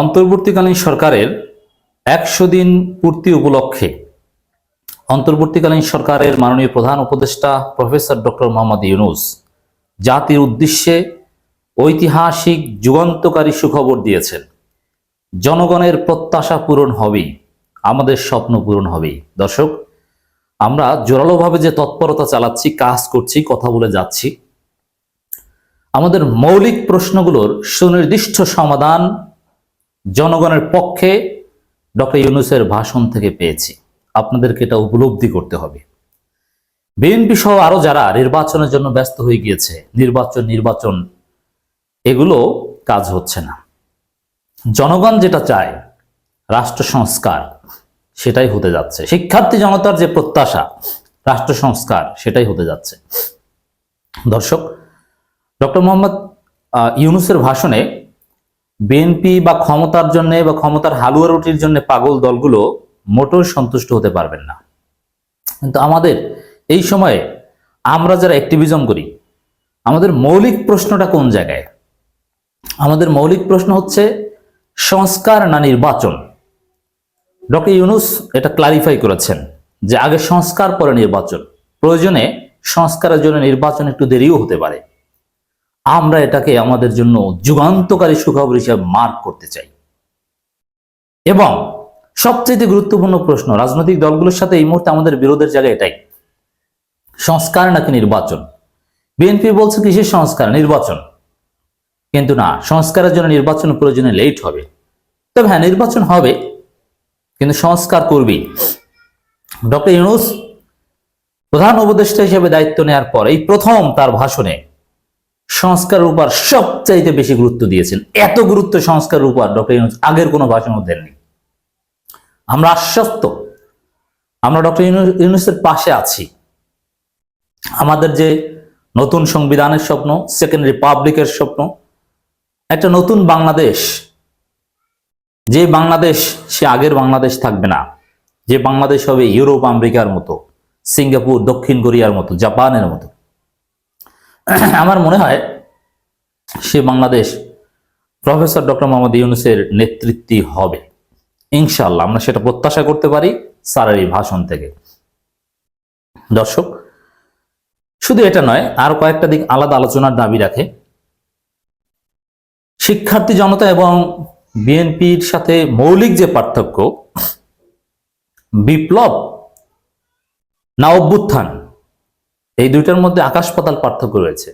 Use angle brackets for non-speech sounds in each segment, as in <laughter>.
অন্তর্বর্তীকালীন সরকারের একশো দিন পূর্তি উপলক্ষে, অন্তর্বর্তীকালীন সরকারের মাননীয় প্রধান উপদেষ্টা প্রফেসর ডক্টর মোহাম্মদ ইউনুস জাতির উদ্দেশ্যে ঐতিহাসিক যুগান্তকারী সুখবর দিয়েছেন, জনগণের প্রত্যাশা পূরণ হবেই, আমাদের স্বপ্ন পূরণ হবেই। দর্শক, আমরা জোরালোভাবে যে তৎপরতা চালাচ্ছি, কাজ করছি, কথা বলে যাচ্ছি, আমাদের মৌলিক প্রশ্নগুলোর সুনির্দিষ্ট সমাধান জনগণের পক্ষে ডক্টর ইউনুসের ভাষণ থেকে পেয়েছি। আপনাদেরকে এটা উপলব্ধি করতে হবে। বিএনপি সহ আরও যারা নির্বাচনের জন্য ব্যস্ত হয়ে গিয়েছে, নির্বাচন নির্বাচন, এগুলো কাজ হচ্ছে না। জনগণ যেটা চায়, রাষ্ট্র সংস্কার, সেটাই হতে যাচ্ছে। শিক্ষার্থী জনতার যে প্রত্যাশা, রাষ্ট্র সংস্কার, সেটাই হতে যাচ্ছে। দর্শক, ডক্টর মোহাম্মদ ইউনুসের ভাষণে বিএনপি বা ক্ষমতার জন্য বা ক্ষমতার হালুয়া রুটির জন্য পাগল দলগুলো মোটেও সন্তুষ্ট হতে পারবেন না। কিন্তু আমাদের এই সময়ে আমরা যারা অ্যাক্টিভিজম করি, আমাদের মৌলিক প্রশ্নটা কোন জায়গায়? আমাদের মৌলিক প্রশ্ন হচ্ছে সংস্কার না নির্বাচন? ডক্টর ইউনুস এটা ক্লারিফাই করেছেন যে আগে সংস্কার, পরে নির্বাচন। প্রয়োজনে সংস্কারের জন্য নির্বাচন একটু দেরিও হতে পারে। আমরা এটাকে আমাদের জন্য যুগান্তকারী সুখবর হিসেবে মার্ক করতে চাই। এবং সবচেয়ে গুরুত্বপূর্ণ প্রশ্ন, রাজনৈতিক দলগুলোর সাথে এই মুহূর্তে আমাদের বিরোধের জায়গা এটাই। সংস্কার নাকি নির্বাচন? বিএনপি বলছে কিসের সংস্কার? নির্বাচন। কিন্তু না, সংস্কারের জন্য নির্বাচন প্রয়োজনে লেট হবে। তবে হ্যাঁ নির্বাচন হবে, কিন্তু সংস্কার করবি ডক্টর ইউনুস প্রধান উপদেষ্টা হিসেবে দায়িত্ব নেওয়ার পর, এই প্রথম তার ভাষণে সংস্কারের উপর সবচাইতে বেশি গুরুত্ব দিয়েছেন। এত গুরুত্ব সংস্কারের উপর ডক্টর ইউনুস আগের কোনো ভাষণ দেননি। আমরা আশ্বস্ত, আমরা ডক্টর ইউনুসের পাশে আছি। আমাদের যে নতুন সংবিধানের স্বপ্ন, সেকেন্ড রিপাবলিকের স্বপ্ন, একটা নতুন বাংলাদেশ, যে বাংলাদেশ, সে আগের বাংলাদেশ থাকবে না। যে বাংলাদেশ হবে ইউরোপ, আমেরিকার মতো, সিঙ্গাপুর, দক্ষিণ কোরিয়ার মতো, জাপানের মতো। <clears throat> আমার মনে হয় সে বাংলাদেশ প্রফেসর ডক্টর মোহাম্মদ ইউনুসের নেতৃত্বে হবে। ইনশাল্লাহ আমরা সেটা প্রত্যাশা করতে পারি স্যারের এই ভাষণ থেকে। দর্শক, শুধু এটা নয়, আর কয়েকটা দিক আলাদা আলোচনার দাবি রাখে। শিক্ষার্থী জনতা এবং বিএনপির সাথে মৌলিক যে পার্থক্য, বিপ্লব না অভ্যুত্থান এই দুইটার মধ্যে আকাশ পাতাল পার্থক্য রয়েছে।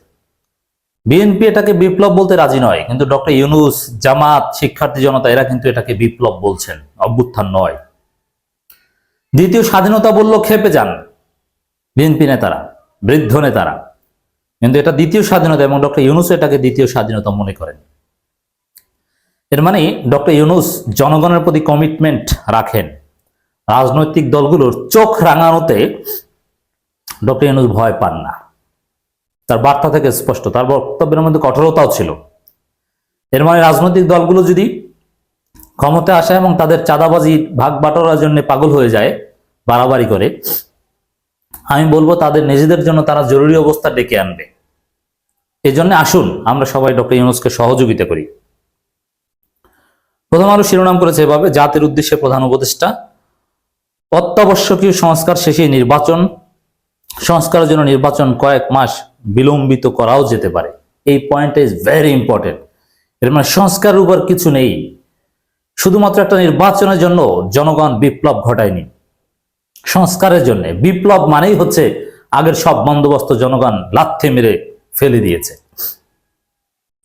বিএনপি এটাকে বিপ্লব বলতে রাজি নয়, কিন্তু ডক্টর ইউনুস, জামাত, শিক্ষার্থী জনতা, এরা কিন্তু এটাকে বিপ্লব বলছেন, অভ্যুত্থান নয়। দ্বিতীয় স্বাধীনতা বলল খেপে যান, বিএনপি নেতারা, বৃদ্ধ নেতারা। কিন্তু এটা দ্বিতীয় স্বাধীনতা এবং ডক্টর ইউনুস এটাকে দ্বিতীয় স্বাধীনতা মনে করেন। এর মানে ডক্টর ইউনুস জনগণের প্রতি কমিটমেন্ট রাখেন। রাজনৈতিক দলগুলোর চোখ রাঙানোতে ডক্টর ইউনুস ভয় পান না। তার বার্তা থেকে স্পষ্ট, তার বক্তব্যের মধ্যে কঠোরতাও ছিল। এর মানে রাজনৈতিক দলগুলো যদি ক্ষমতা আসে এবং তাদের চাঁদাবাজি, ভাগ বাটোয়ারার জন্য পাগল হয়ে যায়, বাড়াবাড়ি করে, আমি বলব তাদের নিজেদের জন্য তারা জরুরি অবস্থা ডেকে আনবে। এই জন্য আসুন, আমরা সবাই ডক্টর ইউনুসকে সহযোগিতা করি। প্রথম আলো শিরোনাম করেছে এভাবে, জাতির উদ্দেশ্যে প্রধান উপদেষ্টা, অত্যাবশ্যকীয় সংস্কার শেষে নির্বাচন সংস্কারের জন্য নির্বাচন কয়েক মাস বিলম্বিত করাও যেতে পারে। এই পয়েন্টটা ইজ ভেরি ইম্পর্টেন্ট এর মানে সংস্কারের উপর কিছু নেই। শুধুমাত্র একটা নির্বাচনের জন্য জনগণ বিপ্লব ঘটায়নি। সংস্কারের জন্য। বিপ্লব মানেই হচ্ছে আগের সব বন্দোবস্ত জনগণ লাথে মেরে ফেলে দিয়েছে।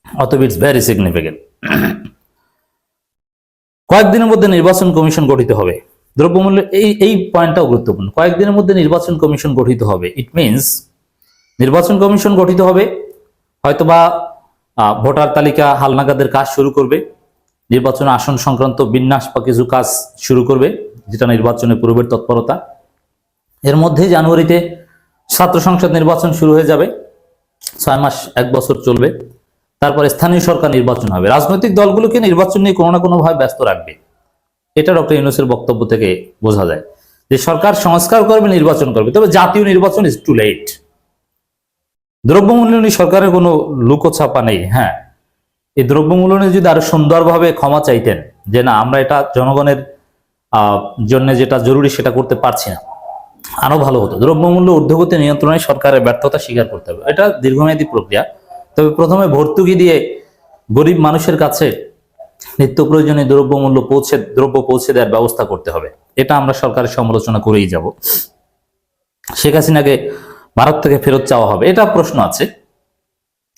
অতএব ইটস ভেরি সিগনিফিকেন্ট কয়েকদিনের মধ্যে নির্বাচন কমিশন গঠিত হবে। দ্রব্যমূল্য এই এই পয়েন্টটাও গুরুত্বপূর্ণ। কয়েকদিনের মধ্যে নির্বাচন কমিশন গঠিত হবে। ইট মিনস নির্বাচন কমিশন গঠিত হবে, হয়তোবা ভোটার তালিকা হালনাগাদের কাজ শুরু করবে, নির্বাচন আসন সংক্রান্ত বিন্যাস বা কিছু কাজ শুরু করবে, যেটা নির্বাচনের পূর্বের তৎপরতা। এর মধ্যেই জানুয়ারিতে ছাত্র সংসদ নির্বাচন শুরু হয়ে যাবে, ছয় মাস, এক বছর চলবে। তারপরে স্থানীয় সরকার নির্বাচন হবে। রাজনৈতিক দলগুলোকে নির্বাচন নিয়ে কোনো না কোনো ভাবে ব্যস্ত রাখবে। এটা ডক্টর ইউনুসের বক্তব্য থেকে বোঝা যায় যে সরকার সংস্কার করবে, নির্বাচন করবে। তবে জাতীয় নির্বাচন ইজ টু লেট দ্রব্যমূল্য নিয়ে সরকারের কোনো লুকোছাপা নেই হ্যাঁ। এই দ্রব্যমূল্য নিয়ে যদি আরও সুন্দরভাবে ক্ষমা চাইতেন যে না, আমরা এটা জনগণের জন্য যেটা জরুরি সেটা করতে পারছি না, আরও ভালো হতো। দ্রব্যমূল্য ঊর্ধ্বগতি নিয়ন্ত্রণে সরকারের ব্যর্থতা স্বীকার করতে হবে। এটা দীর্ঘমেয়াদী প্রক্রিয়া। তবে প্রথমে ভর্তুকি দিয়ে গরিব মানুষের কাছে নিত্য প্রয়োজনীয় দ্রব্যমূল্য পৌঁছে দ্রব্য পৌঁছে দেওয়ার ব্যবস্থা করতে হবে। এটা আমরা সরকারের সমালোচনা করেই যাব। শেখ হাসিনাকে ভারত থেকে ফেরত চাওয়া হবে এটা প্রশ্ন আছে।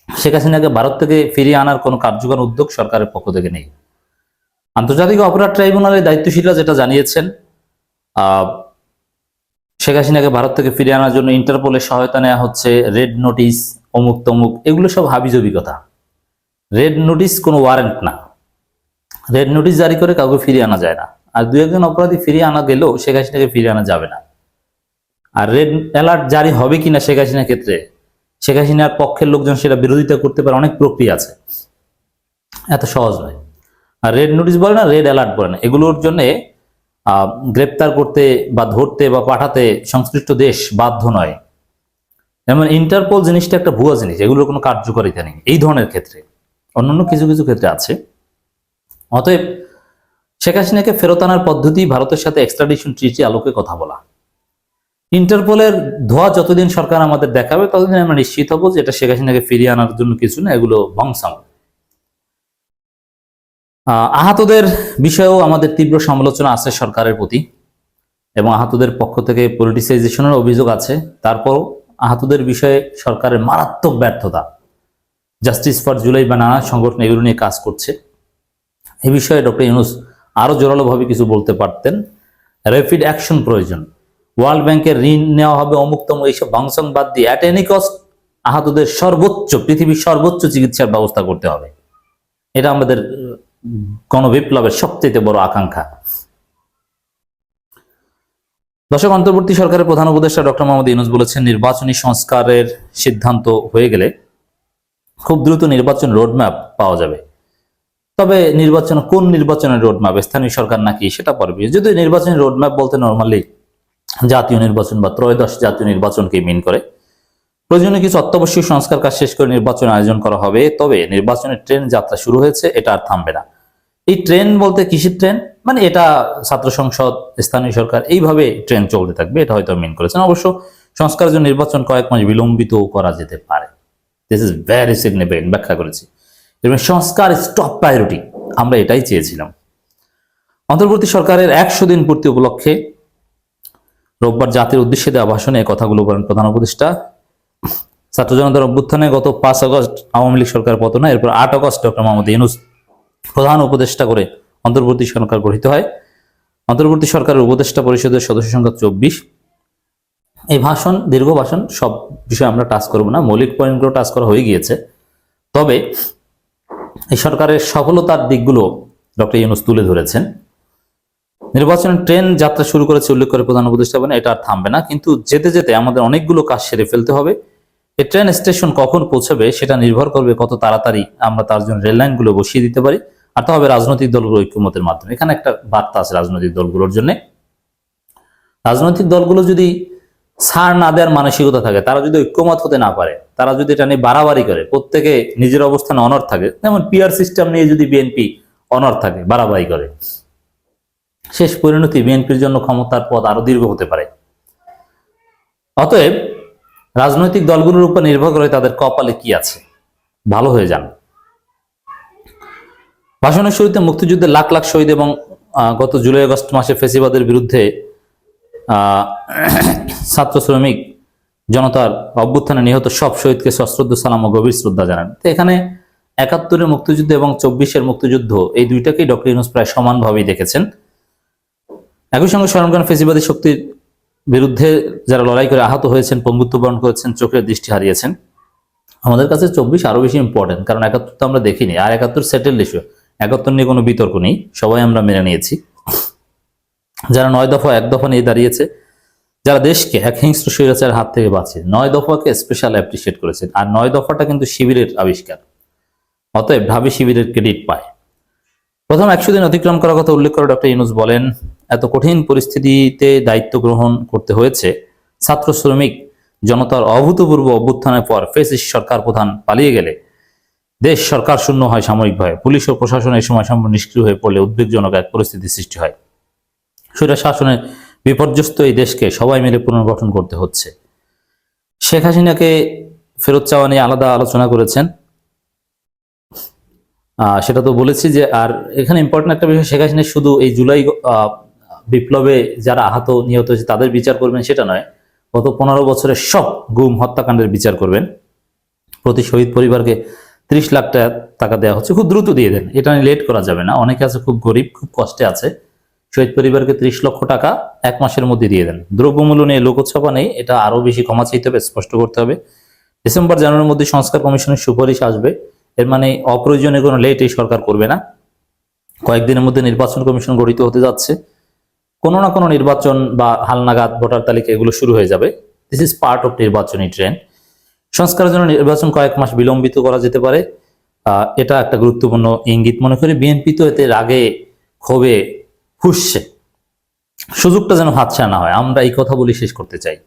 শেখ হাসিনাকে ভারত থেকে ফিরিয়ে আনার কোনো কার্যকর উদ্যোগ সরকারের পক্ষ থেকে নেই। আন্তর্জাতিক অপরাধ ট্রাইব্যুনালের দায়িত্বশীলরা যেটা জানিয়েছেন আহ, শেখ হাসিনাকে ভারত থেকে ফিরিয়ে আনার জন্য ইন্টারপোলের সহায়তা নেওয়া হচ্ছে রেড নোটিশ অমুক তমুক এগুলো সব হাবিজবি কথা। রেড নোটিশ কোনো ওয়ারেন্ট না। রেড নোটিশ জারি করে কাউকে ফিরিয়ে আনা যায় না। আর দু একজন অপরাধী ফিরিয়ে আনা গেলেও শেখ হাসিনাকে ফিরিয়ে আনা যাবে না। আর রেড অ্যালার্ট জারি হবে কিনা শেখ হাসিনার ক্ষেত্রে, শেখ হাসিনার পক্ষের লোকজন সেটা বিরোধিতা করতে পারে, অনেক প্রক্রিয়া আছে। এত সহজ নয়। আর রেড নোটিশ বলে না, রেড অ্যালার্ট বলে না। এগুলোর জন্য গ্রেপ্তার করতে বা ধরতে বা পাঠাতে সংশ্লিষ্ট দেশ বাধ্য নয়। যেমন ইন্টারপোল জিনিসটা একটা ভুয়া জিনিস, এগুলোর কোনো কার্যকারিতা নেই। এই ধরনের ক্ষেত্রে, অন্যান্য কিছু কিছু ক্ষেত্রে আছে। অতএব শেখ হাসিনাকে ফেরত আনার পদ্ধতি ভারতের সাথে এক্সট্রাডিশন ট্রিটি আলোকে কথা বলা। ইন্টারপোলের ধোয়া যতদিন সরকার আমাদের দেখাবে ততদিন আমরা নিশ্চিত হব যে এটা শেখ হাসিনাকে ফিরিয়ে আনার জন্য কিছু না এগুলো আহ, আহতদের বিষয়েও আমাদের তীব্র সমালোচনা আছে সরকারের প্রতি এবং আহতদের পক্ষ থেকে পলিটিসাইজেশনের অভিযোগ আছে। তারপরও আহতদের বিষয়ে সরকারের মারাত্মক ব্যর্থতা। জাস্টিস ফর জুলাই বা নানা সংগঠন এগুলো নিয়ে কাজ করছে। এই বিষয়ে ডক্টর ইউনুস আরও জোরালোভাবে কিছু বলতে পারতেন। র্যাপিড অ্যাকশন প্রয়োজন। ওয়ার্ল্ড ব্যাংকের ঋণ নেওয়া হবে অমুক্তম এইসব ভাংসং বাদ দিয়ে। অ্যাট এনি কস্ট আহতদের সর্বোচ্চ, পৃথিবীর সর্বোচ্চ চিকিৎসার ব্যবস্থা করতে হবে। এটা আমাদের গণবিপ্লবের সবচেয়ে বড় আকাঙ্ক্ষা। দশক অন্তর্বর্তী সরকারের প্রধান উপদেষ্টা ডক্টর মোহাম্মদ ইউনুস বলেছেন, নির্বাচনী সংস্কারের সিদ্ধান্ত হয়ে গেলে খুব দ্রুত নির্বাচন রোডম্যাপ পাওয়া যাবে। তবে নির্বাচন, কোন নির্বাচনের রোডম্যাপ স্থানীয় সরকার নাকি সেটা পরবে? যদি নির্বাচনী রোডম্যাপ বলতে নর্মালি জাতীয় নির্বাচন বা ত্রয়োদশ জাতীয় নির্বাচনকে মিন করে। প্রয়োজনীয় কিছু অত্যাবশ্যক সংস্কার কাজ শেষ করে নির্বাচন আয়োজন করা হবে। তবে নির্বাচনের ট্রেন যাত্রা শুরু হয়েছে, এটা আর থামবে না। এই ট্রেন বলতে কিসের ট্রেন মানে এটা ছাত্র সংসদ, স্থানীয় সরকার এইভাবে ট্রেন চলতে থাকবে, এটা হয়তো মিন করেছেন। অবশ্য সংস্কারের জন্য নির্বাচন কয়েক মাস বিলম্বিত করা যেতে পারে। দিস ইজ ভ্যারি সিগনিফিকেন্ট ব্যাখ্যা করেছি। এবং সংস্কার স্টপ প্রায়োরিটি আমরা এটাই চেয়েছিলাম। অন্তর্বর্তী সরকারের একশো দিন পূর্তি উপলক্ষে রোববার জাতির উদ্দেশ্যে দেওয়া ভাষণে কথাগুলো বলেন প্রধান উপদেষ্টা। ছাত্র জনতার অভ্যুত্থানে গত পাঁচ আগস্ট আওয়ামী লীগ সরকার পতন, এরপর আট আগস্ট ডক্টর মোহাম্মদ ইউনুস প্রধান উপদেষ্টা করে অন্তর্বর্তী সরকার গঠিত হয়। অন্তর্বর্তী সরকারের উপদেষ্টা পরিষদের সদস্য সংখ্যা চব্বিশ। এই ভাষণ, দীর্ঘ ভাষণ, সব বিষয়ে আমরা টাচ করব না। মৌলিক পয়েন্টগুলো টাচ করা হয়ে গিয়েছে। তবে এই সরকারের সফলতার দিকগুলো ডক্টর ইউনুস তুলে ধরেছেন। নির্বাচনের ট্রেন যাত্রা শুরু করেছে উল্লেখ করে প্রধান উপদেষ্টা এটা আর থামবে না। কিন্তু যেতে যেতে আমাদের অনেকগুলো কাজ সেরে ফেলতে হবে। এই ট্রেন স্টেশন কখন পৌঁছাবে সেটা নির্ভর করবে কত তাড়াতাড়ি আমরা তার জন্য রেল লাইনগুলো বসিয়ে দিতে পারি। আর তা হবে রাজনৈতিক দলগুলো ঐক্যমতের মাধ্যমে। এখানে একটা বার্তা আছে রাজনৈতিক দলগুলোর জন্য। রাজনৈতিক দলগুলো যদি ছাড় না দেওয়ার মানসিকতা থাকে। তারা যদি ঐক্যমত হতে না পারে, তারা যদি এটা নিয়ে বাড়াবাড়ি করে, প্রত্যেকে নিজের অবস্থানে অনর থাকে। যেমন পিয়ার সিস্টেম নিয়ে যদি বিএনপি অনর থাকে, বাড়াবাড়ি করে। শেষ পরিণতি বিএনপির জন্য ক্ষমতার পথ আরও দীর্ঘ হতে পারে। অতএব রাজনৈতিক দলগুলোর উপর নির্ভর করে তাদের কপালে কি আছে, ভালো হয়ে যান। ভাষণের শুরুতে মুক্তিযুদ্ধে লাখ লাখ শহীদ এবং গত জুলাই আগস্ট মাসে ফেসিবাদের বিরুদ্ধে ছাত্র শ্রমিক জনতার অভ্যুত্থানে নিহত সব শহীদকে সশ্রদ্ধ, সালাম ও গভীর শ্রদ্ধা জানান। তো এখানে একাত্তরের মুক্তিযুদ্ধ এবং চব্বিশের মুক্তিযুদ্ধ, এই দুইটাকেই ডক্টর ইউনুস প্রায় সমানভাবেই দেখেছেন। একই সঙ্গে করেন ফেসিবাদী শক্তির বিরুদ্ধে যারা লড়াই করে আহত হয়েছেন, পঙ্গুত্ব বরণ করেছেন, চোখের দৃষ্টি হারিয়েছেন, আমাদের কাছে চব্বিশ আরও বেশি ইম্পর্টেন্ট কারণ একাত্তর তো আমরা দেখিনি, আর একাত্তর সেটেল ইস্যু একাত্তর নিয়ে কোনো বিতর্ক নেই, সবাই আমরা মেনে নিয়েছি। যারা নয় দফা, এক দফা নিয়ে দাঁড়িয়েছে, যারা দেশকে এক হিংস্র স্বৈরাচারের হাত থেকে বাঁচে নয় দফাকে স্পেশাল অ্যাপ্রিসিয়েট করেছেন। আর নয় দফাটা কিন্তু শিবিরের আবিষ্কার। অতএব ঢাবি শিবিরের ক্রেডিট পায়। প্রথম একশো দিন অতিক্রম করার কথা উল্লেখ করে ডক্টর ইউনুস বলেন, এত কঠিন পরিস্থিতিতে দায়িত্ব গ্রহণ করতে হয়েছে। ছাত্র শ্রমিক জনতার অভূতপূর্ব অভ্যুত্থানের পর ফেসিস সরকার প্রধান পালিয়ে গেলে, দেশ সরকার শূন্য হয় সাময়িকভাবে। পুলিশ ও প্রশাসন এই সময় সম্পূর্ণ নিষ্ক্রিয় হয়ে পড়লে উদ্বেগজনক এক পরিস্থিতি সৃষ্টি হয়। স্বৈরা বিপর্যস্ত এই দেশকে সবাই মিলে পুনর্গঠন করতে হচ্ছে। শেখ হাসিনাকে ফেরত চাওয়া নিয়ে আলাদা আলোচনা করেছেন। সেটা তো বলেছি যে, আর এখানে ইম্পর্টেন্ট একটা বিষয়, শেখ হাসিনা শুধু এই জুলাই বিপ্লবে যারা আহত, নিহত হয়েছে, তাদের বিচার করবেন সেটা নয়, গত পনেরো বছরের সব গুম হত্যাকাণ্ডের বিচার করবেন। প্রতি শহীদ পরিবারকে ত্রিশ লাখ টাকা টাকা দেওয়া হচ্ছে। খুব দ্রুত দিয়ে দেন। এটা নিয়ে লেট করা যাবে না। অনেকে আছে খুব গরিব, খুব কষ্টে আছে। শহীদ পরিবারকে ত্রিশ লক্ষ টাকা এক মাসের মধ্যে দিয়ে দেন। দ্রব্যমূল্য নিয়ে লোকোৎসবা নেই, এটা আরও বেশি ক্ষমা চাইতে হবে, স্পষ্ট করতে হবে। ডিসেম্বর, জানুয়ারির মধ্যে সংস্কার কমিশনের সুপারিশ আসবে, এর মানে অপ্রয়োজনীয় কোনো লেট এই সরকার করবে না। কয়েকদিনের মধ্যে নির্বাচন কমিশন গঠিত হতে যাচ্ছে। কোনো না কোনো নির্বাচন বা হালনাগাদ ভোটার তালিকা এগুলো শুরু হয়ে যাবে। দিস ইজ পার্ট অফ নির্বাচনী ট্রেন্ড সংস্কারের জন্য নির্বাচন কয়েক মাস বিলম্বিত করা যেতে পারে। এটা একটা গুরুত্বপূর্ণ ইঙ্গিত। মনে করি বিএনপি তো এতে রাগে ক্ষোভে ফুসছে সুযোগটা যেন হাতছাড়া না হয়। আমরা এই কথা বলে শেষ করতে চাই।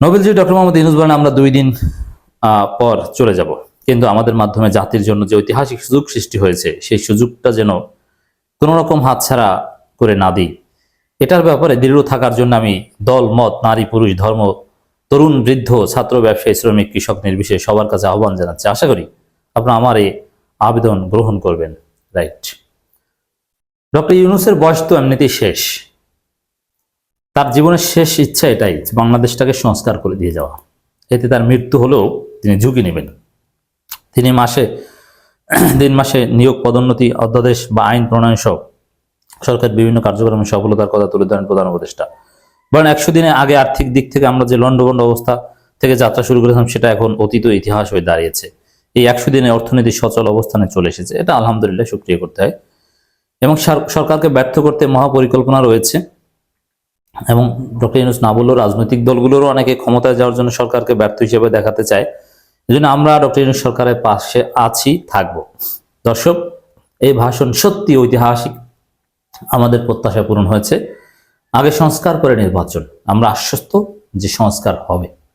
নোবেলজি ডক্টর মোহাম্মদ ইউনুস বলেন, আমরা দুই দিন পর চলে যাব। কিন্তু আমাদের মাধ্যমে জাতির জন্য যে ঐতিহাসিক সুযোগ সৃষ্টি হয়েছে, সেই সুযোগটা যেন কোনো রকম হাতছাড়া করে না দিই। এটার ব্যাপারে দৃঢ় থাকার জন্য আমি দল, মত, নারী, পুরুষ, ধর্ম, তরুণ, বৃদ্ধ, ছাত্র, ব্যবসায়ী, শ্রমিক, কৃষক নির্বিশেষে সবার কাছে আহ্বান জানাচ্ছি। আশা করি আপনারা আমার এই আবেদন গ্রহণ করবেন। রাইট। ডক্টর ইউনুসের বয়স তো এমনিতেই শেষ। তার জীবনের শেষ ইচ্ছা এটাই বাংলাদেশটাকে সংস্কার করে দিয়ে যাওয়া। এতে তার মৃত্যু হলেও তিনি ঝুঁকি নেবেন। তিনি মাসে দিন মাসে নিয়োগ, পদোন্নতি, অধ্যাদেশ বা আইন প্রণয়ন সহ সরকার বিভিন্ন কার্যক্রমে সফলতার কথা তুলে ধরেন প্রধান উপদেষ্টা। বরং একশো দিনে আগে আর্থিক দিক থেকে আমরা যে লন্ডভন্ড অবস্থা থেকে যাত্রা শুরু করেছিলাম, সেটা এখন অতীত ইতিহাস হয়ে দাঁড়িয়েছে। এই একশো দিনে অর্থনীতি সচল অবস্থানে চলে এসেছে। এটা আলহামদুলিল্লাহ সুক্রিয়া করতে হয়। এবং সর- সরকারকে ব্যর্থ করতে মহাপরিকল্পনা রয়েছে। এবং ডক্টর ইউনুস না বললেও রাজনৈতিক দলগুলোরও অনেকে ক্ষমতায় যাওয়ার জন্য সরকারকে ব্যর্থ হিসেবে দেখাতে চায়। এই জন্য আমরা ডক্টর ইউনুস সরকারের পাশে আছি, থাকব। দর্শক, এই ভাষণ সত্যি ঐতিহাসিক। আমাদের প্রত্যাশা পূরণ হয়েছে। আগে সংস্কার করে নির্বাচন। আমরা আশ্বস্ত যে সংস্কার হবে।